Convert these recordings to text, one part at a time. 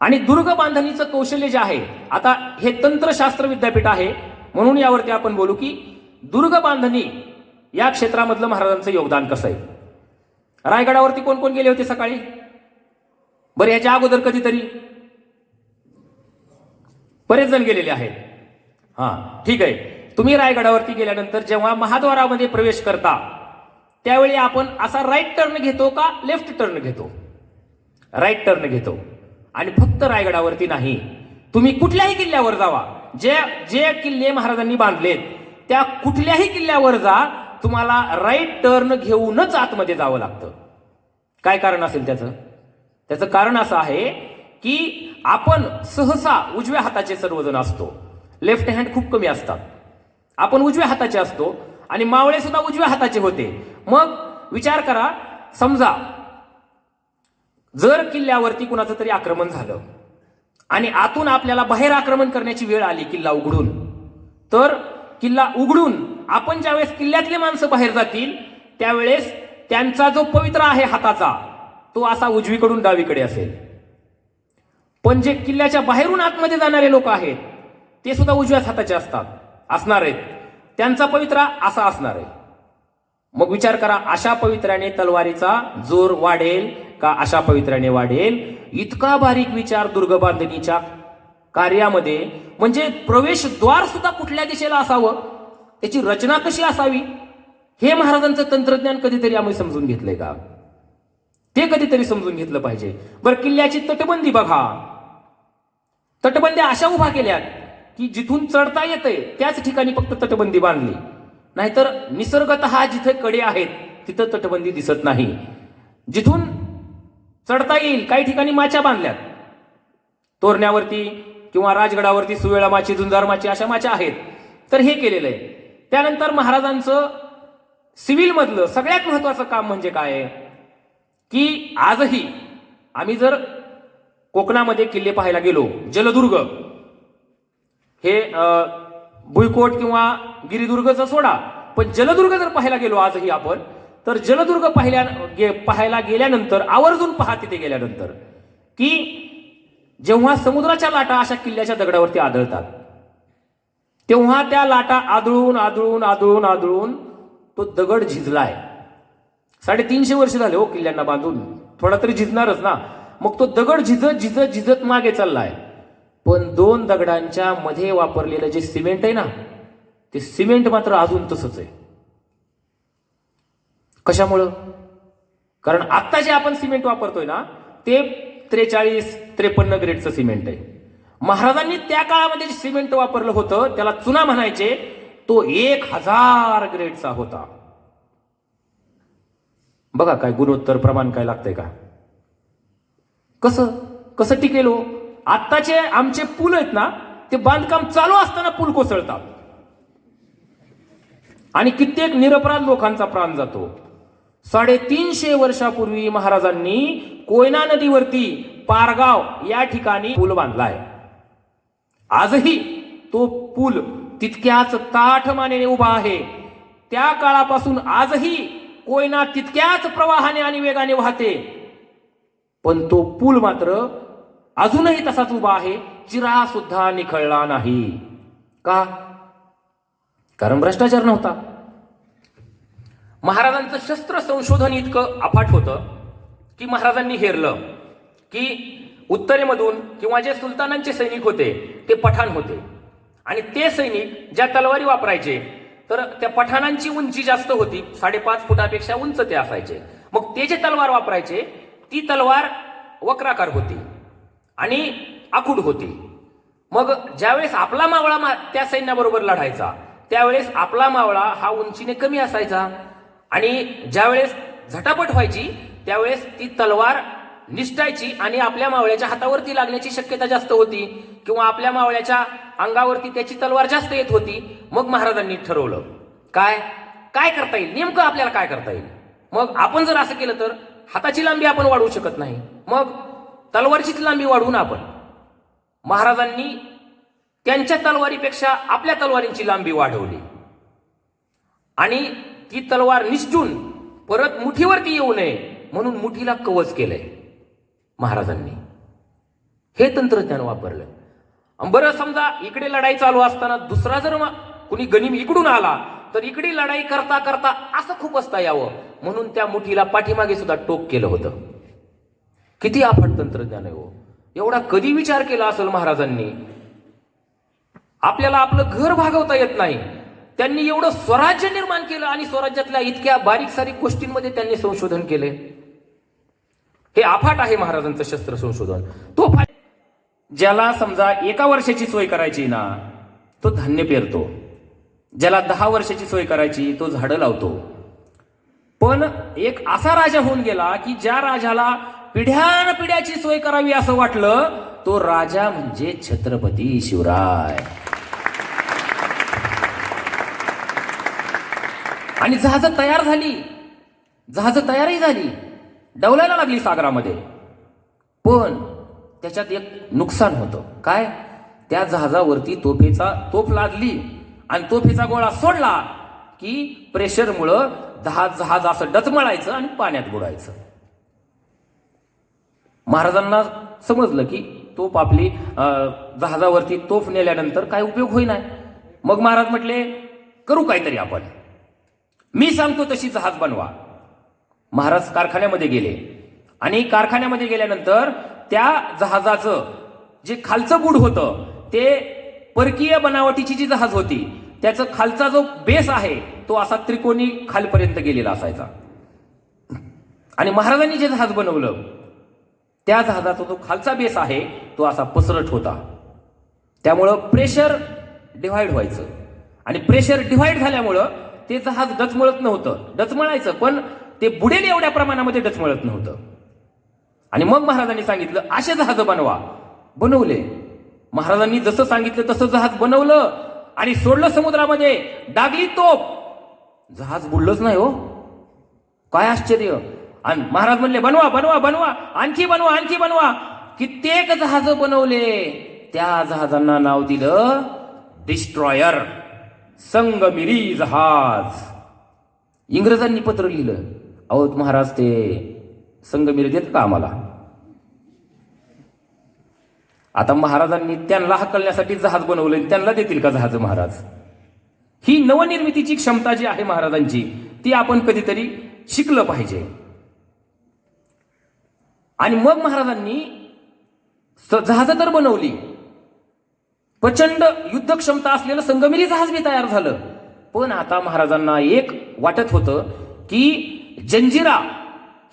आणि दुर्ग बांधणीचं कौशल्य जे आहे आता हे तंत्रशास्त्र विद्यापीठ आहे म्हणून यावरती आपण बोलू की दुर्ग बांधणी या क्षेत्रामधलं महाराजांचं योगदान कसं आहे? रायगडावरती कोण कोण गेले होते सकाळी? बरं याच्या अगोदर कधीतरी? बरेच जण गेलेले आहेत. हां ठीक आहे. तुम्ही रायगडावरती गेल्यानंतर जेव्हा महाद्वारामध्ये प्रवेश करता त्यावेळी आपण असा राईट टर्न घेतो का लेफ्ट टर्न घेतो? राईट टर्न घेतो. आणि फक्त रायगडावरती नाही. तुम्ही कुठल्याही किल्ल्यावर जावा. जे जे किल्ले महाराजांनी बांधलेत त्या कुठल्याही किल्ल्यावर जा तुम्हाला राईट टर्न घेऊनच आतमध्ये जावं लागतं. काय कारण असेल त्याचं? त्याचं कारण असं आहे की आपण सहसा उजव्या हाताचे सर्वजण असतो. लेफ्ट हँड खूप कमी असतात. आपण उजव्या हाताचे असतो आणि मावळे सुद्धा उजव्या हाताचे होते. मग विचार करा समजा जर किल्ल्यावरती कुणाचं तरी आक्रमण झालं आणि आतून आपल्याला बाहेर आक्रमण करण्याची वेळ आली किल्ला उघडून तर किल्ला उघडून आपण ज्यावेळेस किल्ल्यातले माणसं बाहेर जातील त्यावेळेस त्यांचा जो पवित्र आहे हाताचा तो असा उजवीकडून डावीकडे असेल. पण जे किल्ल्याच्या बाहेरून आतमध्ये जाणारे लोक आहेत ते सुद्धा उजव्याच हाताचे असतात असणार आहेत. त्यांचा पवित्रा असा असणार आहे. मग विचार करा अशा पवित्र्याने तलवारीचा जोर वाढेल का अशा पवित्र्याने वाढेल? इतका बारीक विचार दुर्ग बांधणीच्या कार्यामध्ये म्हणजे प्रवेशद्वार सुद्धा कुठल्या दिशेला असावं? त्याची रचना कशी असावी? हे महाराजांचं तंत्रज्ञान कधीतरी आम्ही समजून घेतलंय का? ते कधीतरी समजून घेतलं पाहिजे. बरं किल्ल्याची तटबंदी बघा. तटबंद्या अशा उभा केल्यात की जिथून चढता येते त्याच ठिकाणी फक्त तटबंदी बांधली. नाहीतर निसर्गत जिथे कडे आहेत तिथं तटबंदी दिसत नाही. जिथून चढता येईल काही ठिकाणी माच्या बांधल्यात. तोरण्यावरती किंवा राजगडावरती सुवेळा माची झुंजार माची अशा माच्या आहेत. तर हे केलेलं आहे. त्यानंतर महाराजांचं सिव्हिलमधलं सगळ्यात महत्वाचं काम म्हणजे काय आहे? की आजही आम्ही जर कोकणामध्ये किल्ले पाहायला गेलो जलदुर्ग हे भुईकोट किंवा गिरिदुर्गचं सोडा. पण जलदुर्ग जर पाहायला गेलो आजही आपण तर जलदुर्ग पाहिल्या गे- पाहायला गेल्यानंतर आवर्जून पहा तिथे गेल्यानंतर की जेव्हा समुद्राच्या लाटा अशा किल्ल्याच्या दगडावरती आदळतात तेव्हा त्या लाटा आदळून आदळून आदळून आदळून तो दगड झिजलाय. साडेतीनशे वर्ष झाले हो किल्ल्यांना बांधून. थोडा तरी झिजणारच ना. मग तो दगड झिजत झिजत झिजत मागे चाललाय. पण दोन दगडांच्या मध्ये वापरलेलं जे सिमेंट आहे ना ते सिमेंट मात्र अजून तसंच आहे. कशामुळं? कारण आत्ता जे आपण सिमेंट वापरतोय ना ते त्रेचाळीस त्रेपन्न ग्रेडचं सिमेंट आहे. महाराजांनी त्या काळामध्ये जे सिमेंट वापरलं होतं त्याला चुना म्हणायचे तो एक हजार ग्रेडचा होता. बघा काय गुणोत्तर प्रमाण काय लागतंय का? कसं? कसं टिकेल हो? आत्ताचे आमचे पूल आहेत ना ते बांधकाम चालू असताना पूल कोसळतात. आणि कित्येक निरपराध लोकांचा प्राण जातो. साडेतीनशे वर्षापूर्वी महाराजांनी कोयना नदीवरती पारगाव या ठिकाणी पूल बांधला आहे आजही तो पूल तितक्याच ताठ मानेने उभा आहे. त्या काळापासून आजही कोयना तितक्याच प्रवाहाने आणि वेगाने वाहते. पण तो पूल मात्र अजूनही तसाच उभा आहे चिरा सुद्धा निखळला नाही. का? कारण भ्रष्टाचार नव्हता. महाराजांचं शस्त्र संशोधन इतकं अफाट होतं की महाराजांनी हेरलं की उत्तरेमधून किंवा जे सुलतानांचे सैनिक होते ते पठाण होते. आणि ते सैनिक ज्या तलवारी वापरायचे तर त्या पठाणांची उंची जास्त होती साडेपाच फुटापेक्षा उंच ते असायचे. मग ते जे तलवार वापरायचे ती तलवार वक्राकार होती आणि आखूड होती. मग ज्यावेळेस आपला मावळा मा- त्या सैन्याबरोबर लढायचा त्यावेळेस आपला मावळा हा उंचीने कमी असायचा. आणि ज्यावेळेस झटापट व्हायची त्यावेळेस ती तलवार निष्ठायची आणि आपल्या मावळ्याच्या हातावरती लागण्याची शक्यता जास्त होती किंवा आपल्या मावळ्याच्या अंगावरती त्याची तलवार जास्त येत होती मग महाराजांनी ठरवलं. काय? काय करता येईल? नेमकं आपल्याला काय करता येईल? मग आपण जर असं केलं तर हाताची लांबी आपण वाढवू शकत नाही. मग तलवारचीच लांबी वाढवून आपण. महाराजांनी त्यांच्या तलवारीपेक्षा आपल्या तलवारींची लांबी वाढवली. आणि ती तलवार निष्ठून परत मुठीवरती येऊ नये म्हणून मुठीला कवच केलंय महाराजांनी. हे तंत्रज्ञान वापरलं. बरं समजा इकडे लढाई चालू असताना दुसरा जर कुणी गनिम इकडून आला तर इकडे लढाई करता करता असं खूप असता यावं म्हणून त्या मुठीला पाठीमागे सुद्धा टोक केलं होतं. किती आफट तंत्रज्ञान आहे हो. एवढा कधी विचार केला असेल महाराजांनी? आपल्याला आपलं घर भागवता येत नाही. त्यांनी एवढं स्वराज्य निर्माण केलं आणि स्वराज्यातल्या इतक्या बारीक सारीक गोष्टींमध्ये त्यांनी संशोधन केले. हे अफाट आहे महाराजांचं शस्त्र संशोधन. तो ज्याला समजा एका वर्षाची सोय करायची ना तो धान्य पेरतो. ज्याला दहा वर्षाची सोय करायची तो झाडं लावतो. पण एक असा राजा होऊन गेला की ज्या राजाला पिढ्यान पिढ्याची सोय करावी असं वाटलं तो राजा म्हणजे छत्रपती शिवराय. आणि जहाज तयार झाली. जहाज तयारही झाली. डवलायला लागली सागरामध्ये. पण त्याच्यात एक नुकसान होतं. काय? त्या जहाजावरती तोफेचा तोफ लादली आणि तोफेचा गोळा सोडला की प्रेशरमुळं दहा जहाज असं डचमळायचं आणि पाण्यात बुडायचं. महाराजांना समजलं की तोफ आपली जहाजावरती तोफ नेल्यानंतर काय उपयोग होईना. मग महाराज म्हटले करू काहीतरी आपण. मी सांगतो तशी जहाज बनवा. महाराज कारखान्यामध्ये गेले. आणि कारखान्यामध्ये गेल्यानंतर त्या जहाजाचं जे खालचं बुड होतं ते परकीय बनावटीची जी जहाज होती त्याचं खालचा जो बेस आहे तो असा त्रिकोणी खालपर्यंत गेलेला असायचा. आणि महाराजांनी जे जहाज बनवलं त्या जहाजाचा जो खालचा बेस आहे तो असा पसरट होता. त्यामुळं प्रेशर डिव्हाइड व्हायचं. आणि प्रेशर डिव्हाइड झाल्यामुळं ते जहाज डचमळत नव्हतं. डचमळायचं पण ते बुडेल एवढ्या प्रमाणामध्ये डचमळत नव्हतं. आणि मग महाराजांनी सांगितलं असे जहाज बनवा. बनवले. महाराजांनी जसं सांगितलं तसं जहाज बनवलं आणि सोडलं समुद्रामध्ये. डागली तोप जहाज बुडलंच नाही हो. काय आश्चर्य. आणि महाराज म्हणले बनवा बनवा बनवा आणखी बनवा आणखी बनवा. कित्येक जहाज बनवले. त्या जहाजांना नाव दिलं डिस्ट्रॉयर संगमिरी जहाज. इंग्रजांनी पत्र लिहिलं. अहो महाराज ते संगमिरी देत का आम्हाला? आता महाराजांनी त्यांना हकलण्यासाठी जहाज बनवलं आणि त्यांना देतील का जहाज महाराज? ही नवनिर्मितीची क्षमता जी आहे महाराजांची ती आपण कधीतरी शिकलं पाहिजे. आणि मग महाराजांनी स- जहाजं तर बनवली. प्रचंड युद्ध क्षमता असलेलं संगमिरी जहाज बी तयार झालं. पण आता महाराजांना एक वाटत होतं की जंजिरा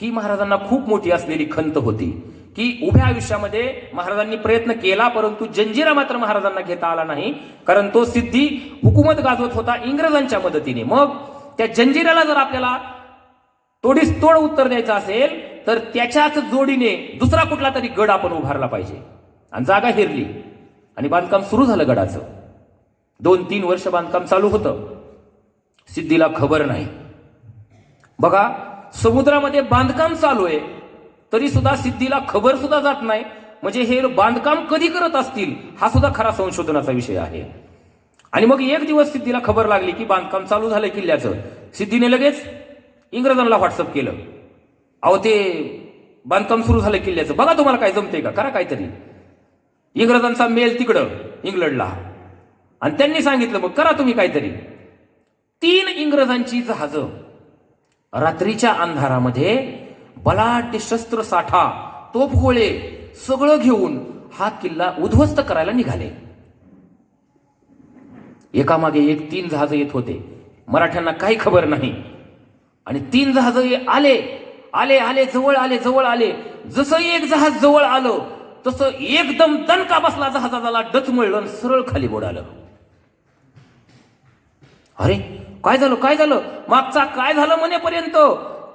ही महाराजांना खूप मोठी असलेली खंत होती. की उभ्या आयुष्यामध्ये महाराजांनी प्रयत्न केला परंतु जंजिरा मात्र महाराजांना घेता आला नाही. कारण तो सिद्धी हुकूमत गाजवत होता इंग्रजांच्या मदतीने. मग त्या जंजिराला जर आपल्याला तोडीस तोड उत्तर द्यायचं असेल तर त्याच्याच जोडीने दुसरा कुठला तरी गड आपण उभारला पाहिजे. आणि जागा हिरली. आणि बांधकाम सुरू झालं गडाचं. दोन तीन वर्ष बांधकाम चालू होतं. सिद्धीला खबर नाही. बघा समुद्रामध्ये बांधकाम चालू आहे तरी सुद्धा सिद्धीला खबर सुद्धा जात नाही. म्हणजे हे बांधकाम कधी करत असतील हा सुद्धा खरा संशोधनाचा विषय आहे. आणि मग एक दिवस सिद्धीला खबर लागली की बांधकाम चालू झालंय किल्ल्याचं. सिद्धीने लगेच इंग्रजांना व्हॉट्सअप केलं. अहो ते बांधकाम सुरू झालं किल्ल्याचं. बघा तुम्हाला काय जमते का? करा काहीतरी. इंग्रजांचा मेल तिकडं इंग्लंडला. आणि त्यांनी सांगितलं मग करा तुम्ही काहीतरी. तीन इंग्रजांची जहाजं रात्रीच्या अंधारामध्ये बलाढ्य शस्त्र साठा तोफगोळे सगळं घेऊन हा किल्ला उद्ध्वस्त करायला निघाले. एकामागे एक तीन जहाज येत होते. मराठ्यांना काही खबर नाही. आणि तीन जहाज आले आले आले जवळ आले जवळ आले. जसं एक जहाज जवळ आलं तसं एकदम दणका बसला जहाजाला डचमळलं आणि सरळ खाली बुडालं. अरे काय झालं काय झालं? मागचा काय झालं म्हणेपर्यंत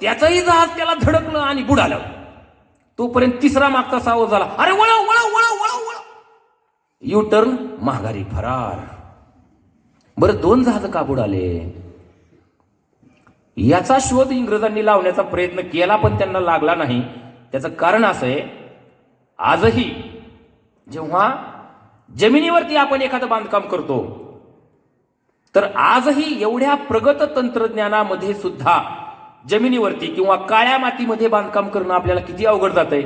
त्याचंही जहाज त्याला धडकलं आणि बुडालं. तोपर्यंत तिसरा मागचा सावध झाला. अरे वळव वळव वळव वळव वळव. यू टर्न महागारी फरार. बरं दोन जहाज का बुडाले? याचा शोध इंग्रजांनी लावण्याचा प्रयत्न केला पण त्यांना लागला नाही. त्याचं कारण असं आहे आजही जेव्हा जमिनीवरती आपण एखादं बांधकाम करतो तर आजही एवढ्या प्रगत तंत्रज्ञानामध्ये सुद्धा जमिनीवरती किंवा काळ्या मातीमध्ये बांधकाम करणं आपल्याला किती अवघड जात आहे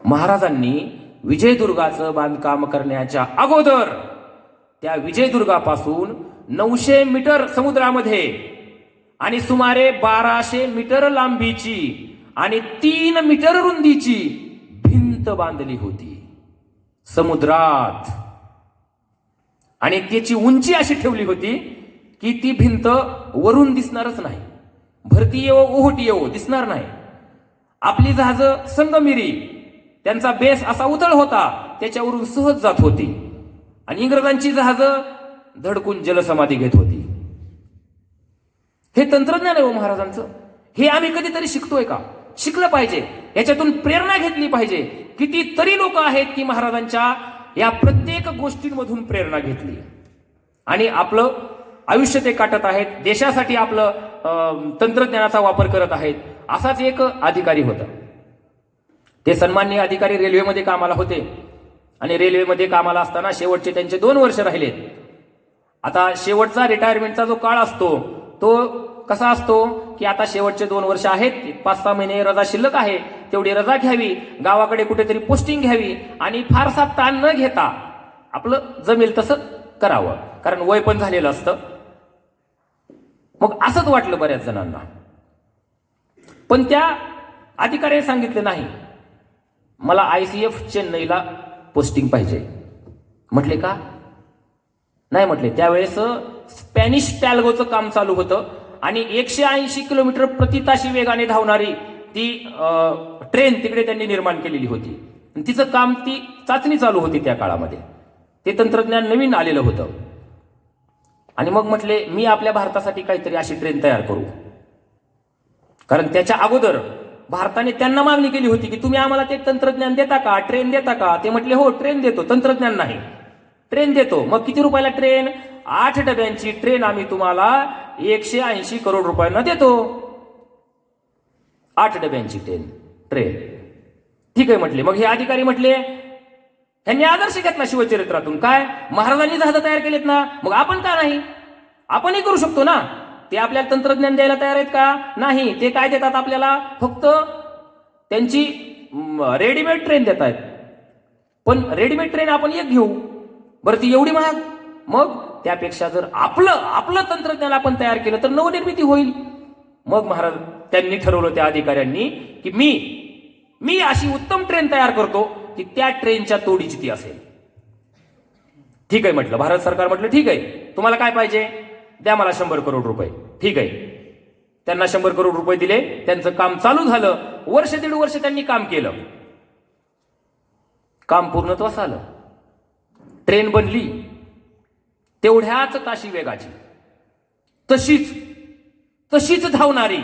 महाराजांनी विजयदुर्गाचं बांधकाम करण्याच्या अगोदर त्या विजयदुर्गापासून नऊशे मीटर समुद्रामध्ये आणि सुमारे बाराशे मीटर लांबीची आणि तीन मीटर रुंदीची भिंत बांधली होती. समुद्रात. आणि त्याची उंची अशी ठेवली होती की ती भिंत वरून दिसणारच नाही. भरती येवो ओहोटी येवो दिसणार नाही. आपली जहाज संगमिरी त्यांचा बेस असा उतळ होता त्याच्यावरून सहज जात होती. आणि इंग्रजांची जहाज धडकून जलसमाधी घेत होती. हे तंत्रज्ञान आहे हो महाराजांचं. हे आम्ही कधीतरी शिकतोय का? शिकलं पाहिजे. याच्यातून प्रेरणा घेतली पाहिजे. कितीतरी लोक आहेत की महाराजांच्या या प्रत्येक गोष्टींमधून प्रेरणा घेतली. आणि आपलं आयुष्य ते काटत आहेत. देशासाठी आपलं तंत्रज्ञानाचा वापर करत आहेत. असाच एक अधिकारी होता. ते सन्माननीय अधिकारी रेल्वेमध्ये कामाला होते. आणि रेल्वेमध्ये कामाला असताना शेवटचे त्यांचे दोन वर्ष राहिलेत आता शेवटचा रिटायरमेंटचा जो काळ असतो तो कसा असतो? की आता शेवटचे दोन वर्ष आहेत पाच सहा महिने रजा शिल्लक आहे तेवढी रजा घ्यावी गावाकडे कुठेतरी पोस्टिंग घ्यावी आणि फारसा ताण न घेता आपलं जमेल तसं करावं. कारण वय पण झालेलं असतं. मग असंच वाटलं बऱ्याच जणांना. पण त्या अधिकाऱ्याने सांगितलं नाही. मला आय सी एफ चेन्नईला पोस्टिंग पाहिजे. म्हटले का? नाही म्हटले. त्यावेळेस स्पॅनिश टॅल्गोचं काम चालू होतं. आणि एकशे ऐंशी किलोमीटर प्रति ताशी वेगाने धावणारी ती ट्रेन तिकडे त्यांनी निर्माण केलेली होती. आणि तिचं काम ती चाचणी चालू होती त्या काळामध्ये. ते तंत्रज्ञान नवीन आलेलं होतं. आणि मग म्हटले मी आपल्या भारतासाठी काहीतरी अशी ट्रेन तयार करू. कारण त्याच्या अगोदर भारताने त्यांना मागणी केली होती की तुम्ही आम्हाला ते तंत्रज्ञान देता का? ट्रेन देता का? ते म्हटले हो ट्रेन देतो. तंत्रज्ञान नाही. ट्रेन देतो. मग किती रुपयाला ट्रेन? आठ डब्यांची ट्रेन आम्ही तुम्हाला एकशे ऐंशी करोड रुपयांना देतो. आठ डब्यांची ट्रेन ट्रेन. ठीक आहे म्हटले. मग हे अधिकारी म्हटले ह्यांनी आदर्श घेतला शिवचरित्रातून. काय? महाराजांनी जहाज तयार केलेत ना? मग आपण का नाही? आपणही करू शकतो ना? ते आपल्याला तंत्रज्ञान द्यायला तयार आहेत का? नाही. ते काय देतात आपल्याला? फक्त त्यांची रेडीमेड ट्रेन देत आहेत पण रेडीमेड ट्रेन आपण एक घेऊ. बरं ती एवढी महाग? मग त्यापेक्षा जर आपलं आपलं तंत्रज्ञान आपण तयार केलं तर नवनिर्मिती होईल. मग महाराज त्यांनी ठरवलं त्या अधिकाऱ्यांनी की मी मी अशी उत्तम ट्रेन तयार करतो की त्या ट्रेनच्या तोडीची ती असेल. ठीक आहे म्हटलं. भारत सरकार म्हटलं ठीक आहे. तुम्हाला काय पाहिजे? द्या मला शंभर करोड रुपये. ठीक आहे. त्यांना शंभर करोड रुपये दिले. त्यांचं काम चालू झालं. वर्ष दीड वर्ष त्यांनी काम केलं. काम पूर्णत्वास आलं. ट्रेन बनली. तेवढ्याच ताशी वेगाची. तशीच तशीच धावणारी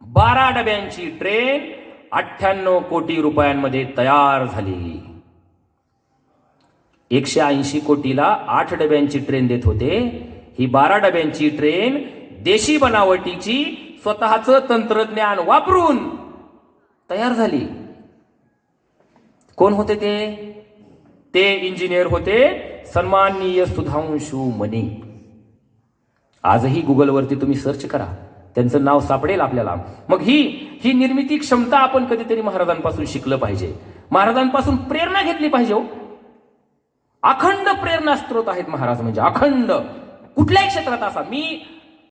बारा डब्यांची ट्रेन अठ्ठ्याण्णव कोटी रुपयांमध्ये तयार झाली. एकशे ऐंशी कोटीला आठ डब्यांची ट्रेन देत होते. ही बारा डब्यांची ट्रेन देशी बनावटीची स्वतःचं तंत्रज्ञान वापरून तयार झाली. कोण होते ते? ते इंजिनियर होते सन्माननीय सुधांशू मनी. आजही गुगलवरती तुम्ही सर्च करा. त्यांचं नाव सापडेल आपल्याला. मग ही ही निर्मिती क्षमता आपण कधीतरी महाराजांपासून शिकलं पाहिजे. महाराजांपासून प्रेरणा घेतली पाहिजे हो. अखंड प्रेरणा स्त्रोत आहेत महाराज म्हणजे अखंड. कुठल्याही क्षेत्रात असा. मी